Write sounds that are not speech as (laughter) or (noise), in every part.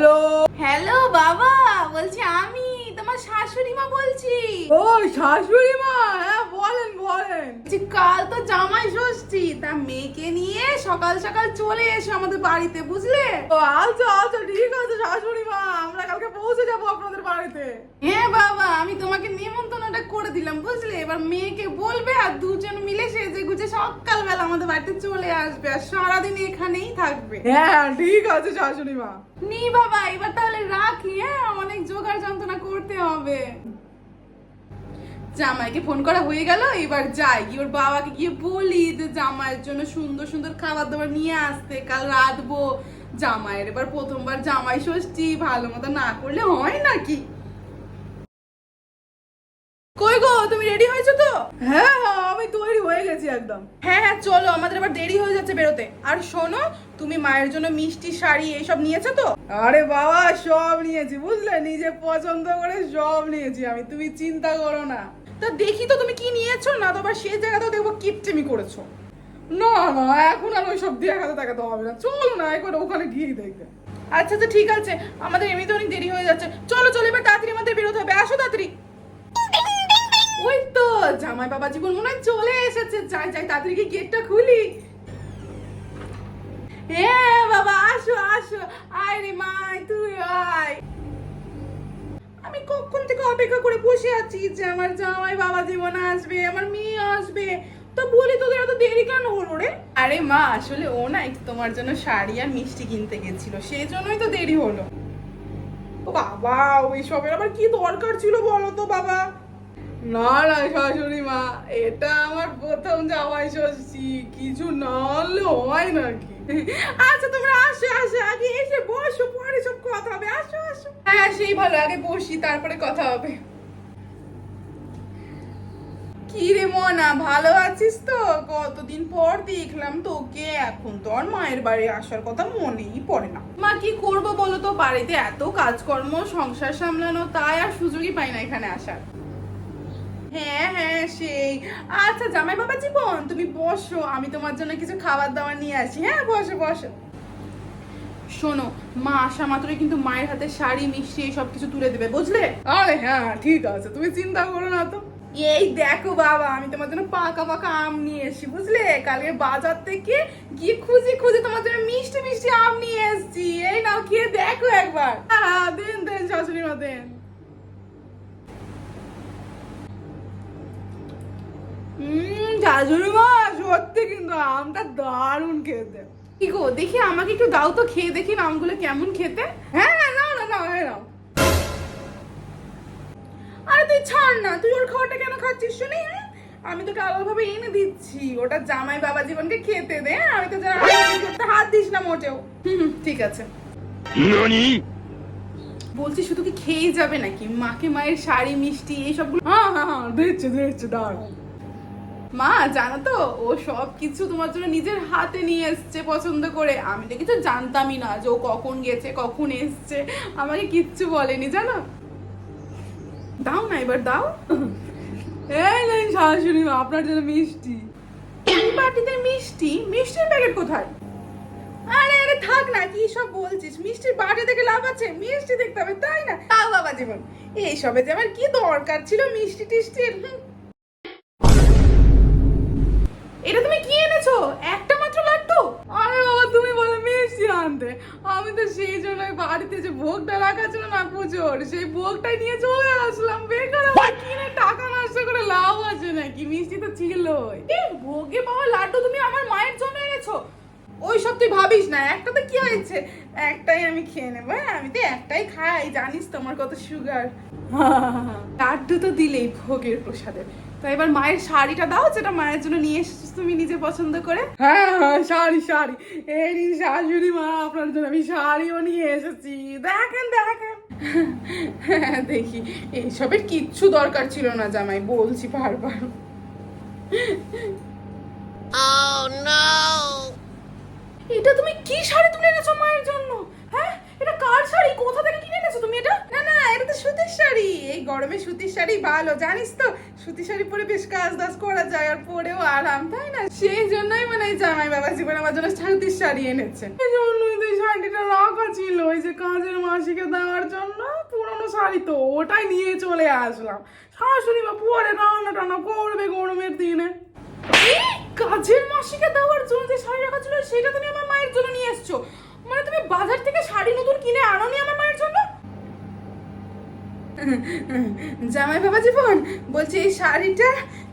Hello. Hello বাবা বলছি আমি তোমার শাশুড়ি মা বলছি। ও শাশুড়ি মা হ্যাঁ বলেন বলেন। কাল তো জামাই ষষ্ঠী তা মেয়েকে নিয়ে সকাল সকাল চলে এসো আমাদের বাড়িতে বুঝলে? ও আচ্ছা আচ্ছা ঠিক আছে শাশুড়ি মা আমরা কালকে পৌঁছে যাব আপনাদের বাড়িতে। হ্যাঁ বাবা আমি তোমাকে দিলাম বুঝলে? এবার মেয়েকে বলবে আর দুজন মিলে সেজে গুজে সকালবেলা আমাদের বাড়িতে চলে আসবে আর সারাদিন এখানেই থাকবে। হ্যাঁ ঠিক আছে শাশুড়ি মা। নি বাবা এবার তাহলে রাখি হ্যাঁ? অনেক জোগাড় যন্ত্রণা করতে হবে। জামাইকে ফোন করা হয়ে গেল এবার যাই। গিয়ে ওর বাবাকে গিয়ে বলি যে জামাইয়ের জন্য সুন্দর সুন্দর খাবার দাবার নিয়ে আসতে কাল রাঁধবো। জামাইয়ের এবার প্রথমবার জামাই ষষ্ঠী ভালো মতো না করলে হয় নাকি? কই গো, তুমি রেডি হয়েছো তো? হ্যাঁ হ্যাঁ আমি তৈরি হয়ে গেছি একদম। হ্যাঁ হ্যাঁ চলো, আমাদের এবার দেরি হয়ে যাচ্ছে বেরোতে। আর শোনো, তুমি মায়ের জন্য মিষ্টি শাড়ি এইসব নিয়েছো তো? আরে বাবা, সব নিয়েছি, বুঝলে? নিজে পছন্দ করে সব নিয়েছি আমি, তুমি চিন্তা করো না। তা দেখি তো তুমি কি নিয়েছো, না তো আবার সেই জায়গাতেও দেখব কিপটেমি করেছ। না না, এখন আর ওইসব দেখাতে দেখাতে হবে না। চলো না, একবার ওখানে গিয়ে দেখবে। আচ্ছা আচ্ছা ঠিক আছে, আমাদের এমনিতে অনেক দেরি হয়ে যাচ্ছে। চলো চলো, এবার তাড়াতাড়ি আমাদের বেরোতে হবে। আসো তাড়াতাড়ি। তো, জামাই বাবা জীবন মনে চলে এসেছে। যাই যাই গিয়ে গেটটা খুলি। বাবা, আসো আসো। আয় রে মাই, তুই আয়। আমি কখন থেকে অপেক্ষা করে বসে আছি যে আমার জামাই বাবা জীবন আসবে, আমার মেয়ে আসবে। তো বলি তোদের এত দেরি কেন হলো রে? আরে মা, আসলে ও না তোমার জন্য শাড়ি আর মিষ্টি কিনতে গেছিল সেই জন্যই তো দেরি হলো। বাবা, ওইসবের আবার কি দরকার ছিল বলো তো বাবা? না না শাশুড়ি মা, এটা আমার প্রথম জামাই ষষ্ঠী, কিছু না হয় নাকি? আচ্ছা তোমরা আসো আসো, আগে এসে বসো, পরে সব কথা হবে, আসো আসো। হ্যাঁ সেই ভালো, আগে বসি, তারপরে কথা হবে। কি রে মনা, ভালো আছিস তো? কতদিন পর দেখলাম তোকে, এখন তো আর মায়ের বাড়ি আসার কথা মনেই পড়ে না। মা, কি করব বলো তো? বাড়িতে এত কাজকর্ম, সংসার সামলানো, তাই আর সুযোগই পাই না এখানে আসার। হ্যাঁ হ্যাঁ সেই। আচ্ছা জামাই বাবা জীবন, তুমি বসো, আমি তোমার জন্য কিছু খাবার দাবার নিয়ে আসি। হ্যাঁ বসো বসো। শোনো, মা আসা মাত্রই কিন্তু মায়ের হাতে শাড়ি, মিষ্টি সব কিছু তুলে দেবে, বুঝলে? আরে হ্যাঁ ঠিক আছে, তুমি চিন্তা করো না তো। এই দেখো বাবা, আমি তোমার জন্য পাকা পাকা আম নিয়ে এসেছি, বুঝলে? কালকে বাজার থেকে গিয়ে খুঁজে খুঁজে তোমার জন্য মিষ্টি মিষ্টি আম নিয়ে এসেছি। এই নাও, খেয়ে দেখো একবার। দেন দেন শাশুড়ি মা দেন। সত্যি কিন্তু আমটা দারুণ খেতে। কি গো দেখি আমাকে একটু দাও তো খেয়ে দেখি আমগুলো কেমন খেতে। হ্যাঁ হ্যাঁ, নাও না নাও হ্যাঁ নাও। আরে তুই ছাড় না তুই ওর খাওয়াটা কেন খাচ্ছিস শুনি হ্যাঁ? আমি তোকে আলাদাভাবে এনে দিচ্ছি ওটা জামাই বাবা জীবনকে খেতে দে হ্যাঁ? আমি তো জানি করতে হাত দিস না মোটেও। হুম, ঠিক আছে। বলছি শুধু কি খেয়ে যাবে নাকি? মাকে মায়ের শাড়ি মিষ্টি এই সবগুলো হ্যাঁ হ্যাঁ হ্যাঁ দিচ্ছি দিচ্ছি দাঁড়াও। মা, জানো তো, ও সব কিছু তোমার জন্য নিজের হাতে নিয়ে এসছে পছন্দ করে। আমি তো কিছু জানতামই না যে ও কখন গেছে, কখন এসছে। আমাকে কিচ্ছু বলেনি, জানো? দাও না এবার, দাও। এই নেই শাশুড়ি আপনার জন্য মিষ্টি। বাটিতে মিষ্টি? মিষ্টির প্যাকেট কোথায়? আরে আরে, থাক না, কি সব বলছিস? মিষ্টির বাটি থেকে লাভ আছে, মিষ্টি দেখতে হবে, তাই না? তাও বাবা জীবন। এইসবে যে আমার কি দরকার ছিল মিষ্টি টিষ্টির। এটা তুমি কি এনেছো? একটা মাত্র লাড্ডু? আরে বাবা তুমি বলে মিষ্টি আনতে। আমি তো সেই জন্য বাড়িতে যে ভোগটা রাখা ছিল না পুজোর সেই ভোগটাই নিয়ে চলে আসলাম। বেকার কিনে টাকা নষ্ট করে লাভ আছে নাকি? মিষ্টি তো ছিলই। এ, ভোগে পাওয়া লাড্ডু তুমি আমার মায়ের জন্য এনেছো? ওই সব তুই ভাবিস না একটাতে কি হয়েছে? একটাই আমি খেয়ে নেব হ্যাঁ? আমি তো একটাই খাই জানিস তোমার কত সুগার (laughs) লাড্ডু তো দিলেই ভোগের প্রসাদে। তো এবার মায়ের শাড়িটা দাও যেটা মায়ের জন্য নিয়ে এসেছিস তুমি নিজে পছন্দ করে। হ্যাঁ হ্যাঁ শাড়ি শাড়ি। এই শাশুড়ি মা আপনার জন্য আমি শাড়িও নিয়ে এসেছি। দেখেন দেখেন। হ্যাঁ (laughs) দেখি এইসবের কিচ্ছু দরকার ছিল না জামাই বলছি বারবার। এটা তুমি কি শাড়ি তুলে এনেছো মায়ের জন্য হ্যাঁ এটা কার শাড়ি না না এই গরমে সুতির শাড়ি ভালো, জানিস তো? সুতির শাড়ি পরে বেশ কাজ দাজ করা যায়, আর পরেও আরাম, তাই না? সেই জন্যই মানে জামাই বাবা জীবন আমার জন্য সুতির শাড়ি এনেছে। এই শাড়িটা রাখা ছিল, ওই যে কাজের মাসিকে দেওয়ার জন্য, পুরনো শাড়ি তো, ওটাই নিয়ে চলে আসলাম। শাশুড়ি মা পরে রান্না টান্না করবে গরমের দিনে। কাজের মাসিকে দেওয়ার জন্য যে শাড়ি রাখা ছিল, সেটা তুমি আমার মায়ের জন্য নিয়ে এসছো। মানে তুমি বাজার থেকে শাড়ি নতুন কিনে আনোনি আমার মায়ের জন্য জামাই বাবা জীবন বলছি এই শাড়িটা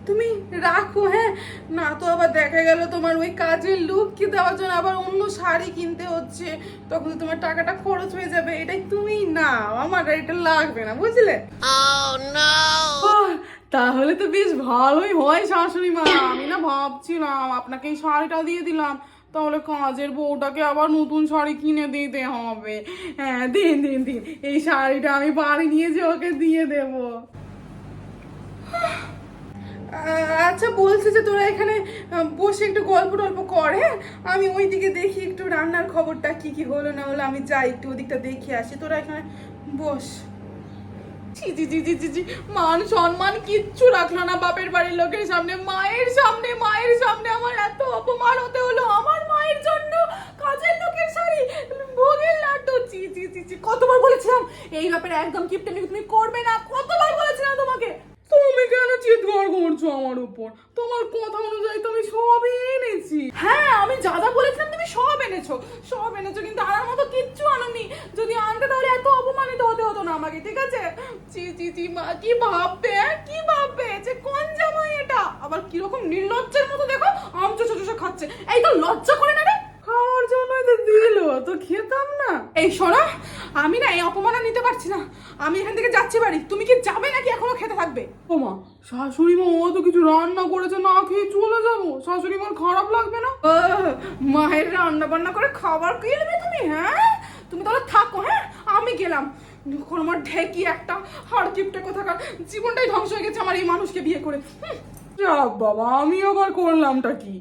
তুমি রাখো হ্যাঁ? না তো আবার দেখা গেল তোমার ওই কাজের লুক কি দেওয়ার জন্য আবার অন্য শাড়ি কিনতে হচ্ছে তখন তোমার টাকাটা খরচ হয়ে যাবে এটাই তুমি নাও আমার এটা লাগবে না বুঝলে? আহ, তাহলে তো বেশ ভালোই হয় শাশুড়ি মা আমি না ভাবছিলাম আপনাকে এই শাড়িটা দিয়ে দিলাম। তাহলে কাজের বউটাকে আবার নতুন শাড়ি কিনে দিতে হবে। হ্যাঁ দিন দিন দিন। এই শাড়িটা আমি বাড়ি নিয়ে যে ওকে দিয়ে দেবো। আচ্ছা বলছে যে তোরা এখানে বসে একটু গল্প টল্প করে হ্যাঁ? আমি ওই দিকে দেখি একটু রান্নার খবরটা কি কি হলো না হলো, আমি যাই, একটু ওদিকটা দেখে আসি। তোরা এখানে বস। ছি ছি ছি ছি ছি মান সম্মান কিচ্ছু রাখল না বাপের বাড়ির লোকের সামনে। মায়ের সামনে মায়ের সামনে আমার এত অপমান হতে হলো আমার মায়ের জন্য। কাজের লোকের শাড়ি ভোগের লাড্ডু। ছি ছি ছি ছি কতবার বলেছিলাম এই ব্যাপারে একদম কিপটেমি তুমি করবে না কতবার বলেছিলাম তোমাকে। তুমি কেন চিৎকার করছ আমার উপর? তোমার কথা অনুযায়ী তো আমি সবই এনেছি। হ্যাঁ আমি যা যা বলেছিলাম তুমি সব এনেছো। সব এনেছো কিন্তু আনার মতো কিচ্ছু আনোনি যদি আনতে তাহলে এত অপমানিত হতে হতো না আমাকে ঠিক আছে? মা কি ভাববে হ্যাঁ? কি ভাববে? যে কোন জামাই এটা? আবার কীরকম নির্লজ্জের মতো দেখো আমচো চোচো খাচ্ছে। এই তো লজ্জা করে না রে? খাওয়ার জন্যই তো দিল তো খেতাম না। এই শোনো আমি না এই অপমান নিতে পারছি না। আমি এখান থেকে যাচ্ছি বাড়ি। তুমি কি যাবে নাকি এখনও খেতে থাকবে? ও মা শাশুড়ি মা ও তো কিছু রান্না করেছে না খেয়ে চলে যাব। শাশুড়ি মার খারাপ লাগবে না? মায়ের রান্না বান্না করে খাবার কিনবে তুমি হ্যাঁ? তুমি তাহলে থাকো হ্যাঁ? আমি গেলাম। এখন আমার ঢেকি একটা হাড় কিপটে কোথাকার জীবনটাই ধ্বংস হয়ে গেছে আমার এই মানুষকে বিয়ে করে। বাবা, আমি আবার করলামটা কি?